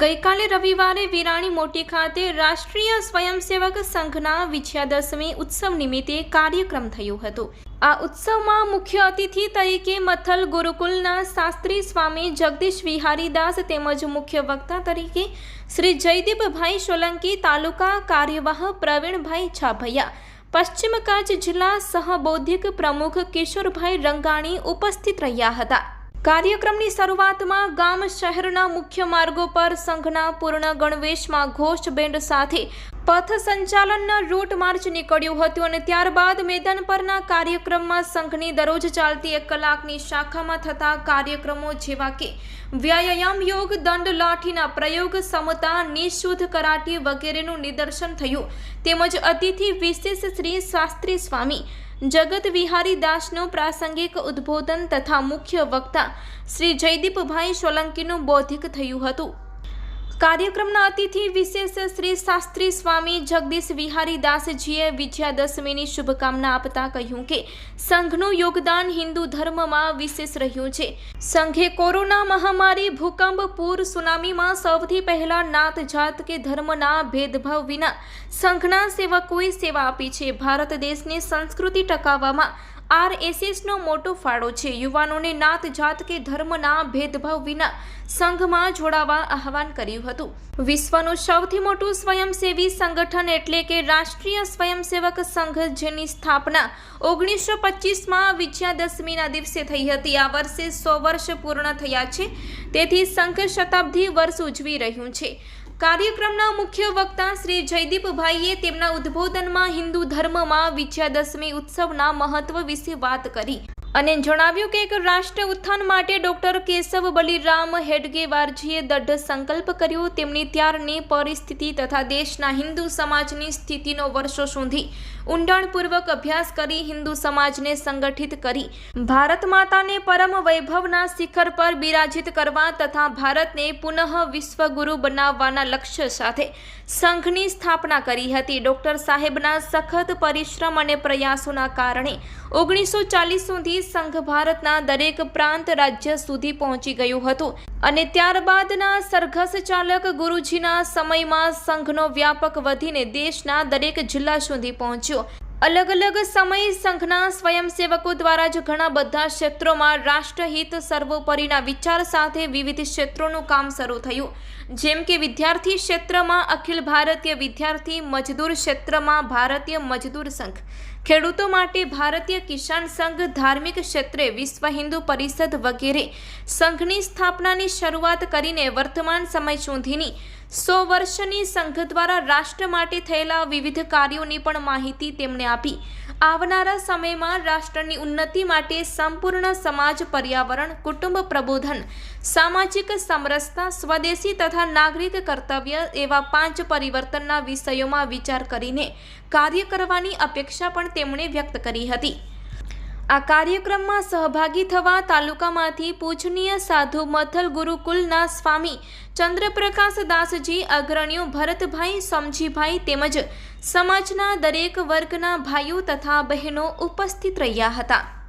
ગઈકાલે રવિવારે વિરાણી મોટી ખાતે રાષ્ટ્રીય સ્વયંસેવક સંઘના વિજયાદશમી ઉત્સવ નિમિત્તે કાર્યક્રમ થયો હતો. આ ઉત્સવમાં મુખ્ય અતિથિ તરીકે મથલ ગુરુકુલના શાસ્ત્રી સ્વામી જગદીશ વિહારીદાસ તેમજ મુખ્ય વક્તા તરીકે શ્રી જયદીપભાઈ સોલંકી, તાલુકા કાર્યવાહ પ્રવીણભાઈ છાભૈયા, પશ્ચિમ કચ્છ જિલ્લા સહબૌદ્ધિક પ્રમુખ કિશોરભાઈ રંગાણી ઉપસ્થિત રહ્યા હતા. કાર્યક્રમની શરૂઆતમાં ગામ શહેરના મુખ્ય માર્ગો પર સંઘના પૂર્ણ ગણવેશમાં ઘોષ બેન્ડ સાથે પથ સંચાલનના રૂટ માર્ચ નીકળ્યું હતું અને ત્યારબાદ મેદાન પરના કાર્યક્રમમાં સંઘની દરરોજ ચાલતી એક કલાકની શાખામાં થતા કાર્યક્રમો જેવા કે વ્યાયામ યોગ, દંડ લાઠીના પ્રયોગ, સમતા, નિઃશુદ્ધ કરાટી વગેરેનું નિદર્શન થયું. તેમજ અતિથિ વિશેષ શ્રી શાસ્ત્રી સ્વામી જગત વિહારી દાસનું પ્રાસંગિક ઉદ્બોધન તથા મુખ્ય વક્તા શ્રી જયદીપભાઈ સોલંકીનું બૌદ્ધિક થયું હતું. કાર્યક્રમના અતિથિ વિશેષ શ્રી શાસ્ત્રી સ્વામી જગદીશ વિહારી દાસજીએ વિજયાદશમીની શુભકામના આપતા કહ્યું કે સંઘનું યોગદાન હિન્દુ ધર્મમાં વિશેષ રહ્યું છે. સંઘે કોરોના મહામારી, ભૂકંપ, પૂર, સુનામીમાં સૌથી પહેલા નાત જાત કે ધર્મના ભેદભાવ વિના સંઘના સેવકોએ સેવા આપી છે. ભારત દેશની સંસ્કૃતિ ટકાવવામાં આરએસએસનો મોટો ફાળો છે. યુવાનોને નાત જાત કે ધર્મના ભેદભાવ વિના સંઘમાં જોડાવા આહવાન કર્યું હતું. વિશ્વનું સૌથી મોટું સ્વયંસેવી સંગઠન એટલે કે રાષ્ટ્રીય સ્વયંસેવક સંઘ, જેની સ્થાપના ઓગણીસો પચીસમાં વિજયાદશમીના દિવસે થઈ હતી. આ વર્ષે સો વર્ષ પૂર્ણ થયા છે. તેથી સંઘ શતાબ્દી વર્ષ ઉજવી રહ્યું છે. કાર્યક્રમના મુખ્ય વક્તા શ્રી જયદીપભાઈએ તેમના ઉદ્બોધનમાં હિન્દુ ધર્મમાં વિજયાદશમી ઉત્સવના મહત્વ વિશે વાત કરી. અને જણાવ્યું કે એક રાષ્ટ્ર ઉત્થાન માટે ડોક્ટર કેશવ બલિરામ હેડગેવારજીએ દઢ સંકલ્પ કર્યો. તેમની ત્યારની પરિસ્થિતિ તથા દેશના હિન્દુ સમાજની સ્થિતિનો વર્ષો સુધી ઊંડાણપૂર્વક અભ્યાસ કરી હિન્દુ સમાજને સંગઠિત કરી. ભારત માતાને પરમ વૈભવના શિખર પર બિરાજિત કરવા તથા ભારતને પુનઃ વિશ્વગુરુ બનાવવાના લક્ષ્ય સાથે સંઘની સ્થાપના કરી હતી. ડોક્ટર સાહેબના સખત પરિશ્રમ અને પ્રયાસોના કારણે ઓગણીસો ચાલીસ સુધી સંઘ ભારતના દરેક પ્રાંત રાજ્ય સુધી પહોંચી ગયું હતું અને ત્યારબાદના સરઘસ ચાલક ગુરુજીના સમયમાં સંઘનો વ્યાપક વધીને દેશના દરેક જિલ્લા સુધી પહોંચ્યો. અલગ અલગ સમય સંઘના સ્વયંસેવકો દ્વારા જ ઘણા બધા ક્ષેત્રોમાં રાષ્ટ્રહિત સર્વોપરીના વિચાર સાથે વિવિધ ક્ષેત્રોનું કામ શરૂ થયું. જેમ કે વિદ્યાર્થી ક્ષેત્રમાં અખિલ ભારતીય વિદ્યાર્થી મજદૂર ક્ષેત્રમાં ભારતીય મજદૂર સંઘ. ખેડૂતો માટે ભારતીય કિસાન સંઘ ધાર્મિક ક્ષેત્રે વિશ્વ હિન્દુ પરિષદ વગેરે સંઘની સ્થાપનાની શરૂઆત કરીને વર્તમાન સમય સુધીની સો વર્ષની સંઘ દ્વારા રાષ્ટ્ર માટે થયેલા વિવિધ કાર્યોની પણ માહિતી તેમણે આપી. આવનારા સમયમાં રાષ્ટ્રની ઉન્નતિ માટે સંપૂર્ણ સમાજ પર્યાવરણ, કુટુંબ પ્રબોધન સામાજિક સમરસતા, સ્વદેશી તથા નાગરિક કર્તવ્ય એવા પાંચ પરિવર્તનના વિષયોમાં વિચાર કરીને કાર્ય કરવાની અપેક્ષા પણ તેમણે વ્યક્ત કરી હતી. આ કાર્યક્રમમાં સહભાગી થવા તાલુકામાંથી પૂજનીય સાધુ મથલ ગુરુકુલના સ્વામી ચંદ્રપ્રકાશ દાસજી, અગ્રણીઓ ભરતભાઈ, સમજીભાઈ તેમજ સમાજના દરેક વર્ગના ભાઈઓ તથા બહેનો ઉપસ્થિત રહ્યા હતા.